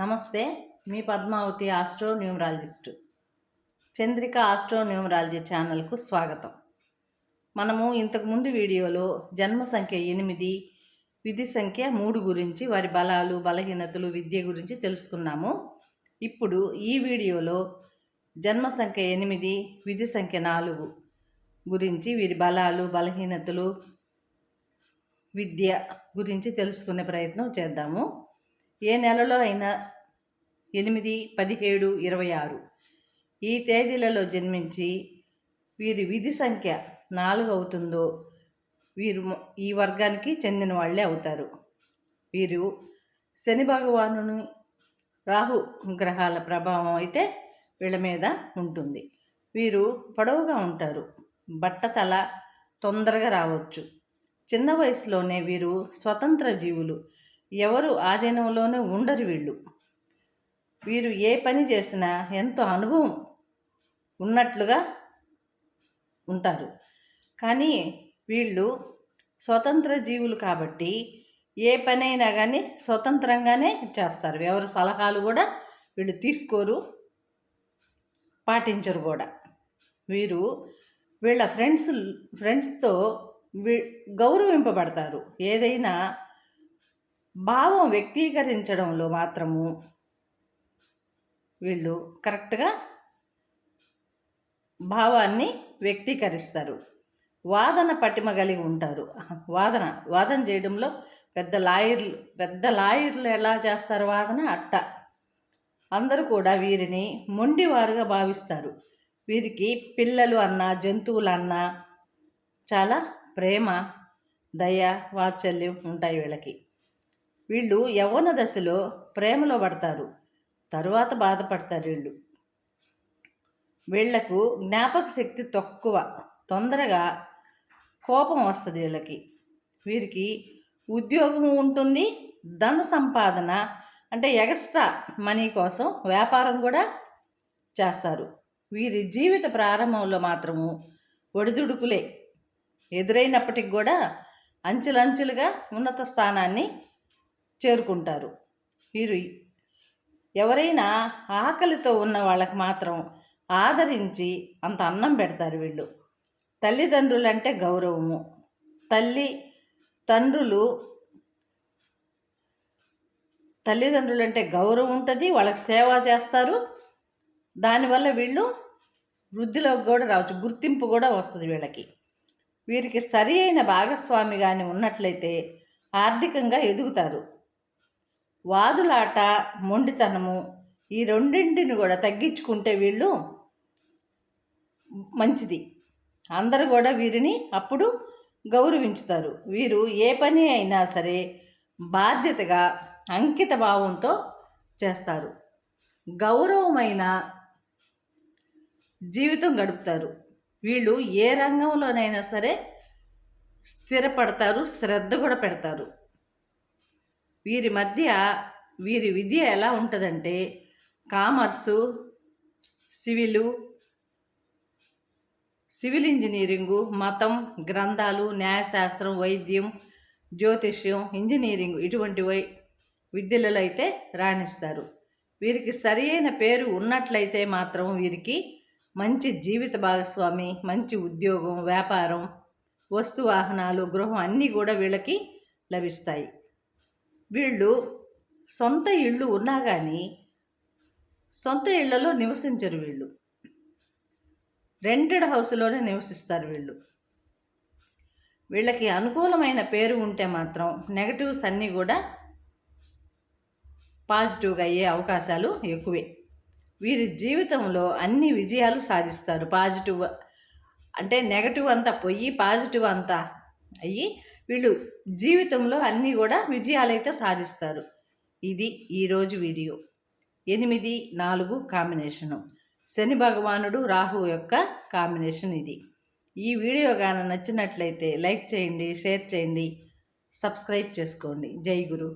నమస్తే మీ Padmavathi astro numerologist Chandrika astro numerology ఛానల్కు స్వాగతం. మనము ఇంతకుముందు వీడియోలో జన్మ సంఖ్య ఎనిమిది విధి సంఖ్య మూడు గురించి వారి బలాలు బలహీనతలు విద్య గురించి తెలుసుకున్నాము. ఇప్పుడు ఈ వీడియోలో జన్మ సంఖ్య ఎనిమిది విధి సంఖ్య నాలుగు గురించి వీరి బలాలు బలహీనతలు విద్య గురించి తెలుసుకునే ప్రయత్నం చేద్దాము. ఏ నెలలో అయినా? ఎనిమిది పదిహేడు ఇరవై ఆరు. ఈ తేదీలలో జన్మించి వీరి విధి సంఖ్య నాలుగు అవుతుందో వీరు ఈ వర్గానికి చెందిన వాళ్ళే అవుతారు. వీరు శని భగవానుని రాహు గ్రహాల ప్రభావం అయితే వీళ్ళ మీద ఉంటుంది. వీరు పొడవుగా ఉంటారు. బట్టతల తొందరగా రావచ్చు. చిన్న వయసులోనే వీరు స్వతంత్ర జీవులు. ఎవరు ఆధీనంలోనే ఉండరు వీళ్ళు. వీరు ఏ పని చేసినా ఎంతో అనుభవం ఉన్నట్లుగా ఉంటారు. కానీ వీళ్ళు స్వతంత్ర జీవులు కాబట్టి ఏ పని అయినా కానీ స్వతంత్రంగానే చేస్తారు. ఎవరి సలహాలు కూడా వీళ్ళు తీసుకోరు పాటించరు కూడా. వీరు వీళ్ళ ఫ్రెండ్స్ ఫ్రెండ్స్తో వీ గౌరవింపబడతారు. ఏదైనా భావం వ్యక్తీకరించడంలో మాత్రము వీళ్ళు కరెక్ట్గా భావాన్ని వ్యక్తీకరిస్తారు. వాదన పటిమ కలిగి ఉంటారు. వాదన. వాదన చేయడంలో పెద్ద లాయర్లు పెద్ద లాయర్లు ఎలా చేస్తారు వాదన? అట్ట. అందరూ కూడా వీరిని మొండివారుగా భావిస్తారు. వీరికి పిల్లలు అన్నా జంతువులు అన్నా చాలా ప్రేమ దయ వాత్సల్యం ఉంటాయి వీళ్ళకి. వీళ్ళు యవ్వన దశలో ప్రేమలో పడతారు. తరువాత బాధపడతారు వీళ్ళు. వీళ్ళకు జ్ఞాపక శక్తి తక్కువ. తొందరగా కోపం వస్తుంది వీళ్ళకి. వీరికి ఉద్యోగం ఉంటుంది ధన సంపాదన అంటే ఎక్స్ట్రా మనీ కోసం వ్యాపారం కూడా చేస్తారు. వీరి జీవిత ప్రారంభంలో మాత్రము ఒడిదుడుకులే. ఎదురైనప్పటికి కూడా అంచెలంచెలుగా ఉన్నత స్థానాన్ని చేరుకుంటారు. వీరు ఎవరైనా ఆకలితో ఉన్న వాళ్ళకి మాత్రం ఆదరించి అంత అన్నం పెడతారు వీళ్ళు. తల్లిదండ్రులు అంటే గౌరవము. తల్లి తండ్రులు తల్లిదండ్రులు అంటే గౌరవం ఉంటుంది వాళ్ళకి సేవ చేస్తారు. దానివల్ల వీళ్ళు వృద్ధిలోకి కూడా రావచ్చు గుర్తింపు కూడా వస్తుంది వీళ్ళకి. వీరికి సరి అయిన భాగస్వామి కానీ ఉన్నట్లయితే ఆర్థికంగా ఎదుగుతారు. వాదులాట మొండితనము ఈ రెండింటిని కూడా తగ్గించుకుంటే వీళ్ళు మంచిది. అందరూ కూడా వీరిని అప్పుడు గౌరవించుతారు. వీరు ఏ పని అయినా సరే బాధ్యతగా అంకిత భావంతో చేస్తారు. గౌరవమైన జీవితం గడుపుతారు. వీళ్ళు ఏ రంగంలోనైనా సరే స్థిరపడతారు శ్రద్ధ కూడా పెడతారు. వీరి మధ్య వీరి విద్య ఎలా ఉంటుందంటే కామర్సు సివిలు సివిల్ ఇంజనీరింగు మతం గ్రంథాలు న్యాయశాస్త్రం వైద్యం జ్యోతిష్యం ఇంజనీరింగ్ ఇటువంటి వై విద్యలలో అయితే రాణిస్తారు. వీరికి సరియైన పేరు ఉన్నట్లయితే మాత్రం వీరికి మంచి జీవిత భాగస్వామి మంచి ఉద్యోగం వ్యాపారం వస్తు వాహనాలు గృహం అన్నీ కూడా వీళ్ళకి లభిస్తాయి. వీళ్ళు సొంత ఇళ్ళు ఉన్నా కానీ సొంత ఇళ్ళలో నివసించరు వీళ్ళు. రెంటెడ్ హౌస్లోనే నివసిస్తారు వీళ్ళు. వీళ్ళకి అనుకూలమైన పేరు ఉంటే మాత్రం నెగటివ్స్ అన్నీ కూడా పాజిటివ్గా అయ్యే అవకాశాలు ఎక్కువే. వీరి జీవితంలో అన్ని విజయాలు సాధిస్తారు. పాజిటివ్ అంటే నెగటివ్ అంతా పోయి పాజిటివ్ అంతా అయ్యి వీళ్ళు జీవితంలో అన్నీ కూడా విజయాలైతే సాధిస్తారు. ఇది ఈరోజు వీడియో. ఎనిమిది నాలుగు కాంబినేషను. శని భగవానుడు రాహు యొక్క కాంబినేషన్ ఇది. ఈ వీడియో కానీ నచ్చినట్లయితే లైక్ చేయండి షేర్ చేయండి సబ్స్క్రైబ్ చేసుకోండి. జై గురు.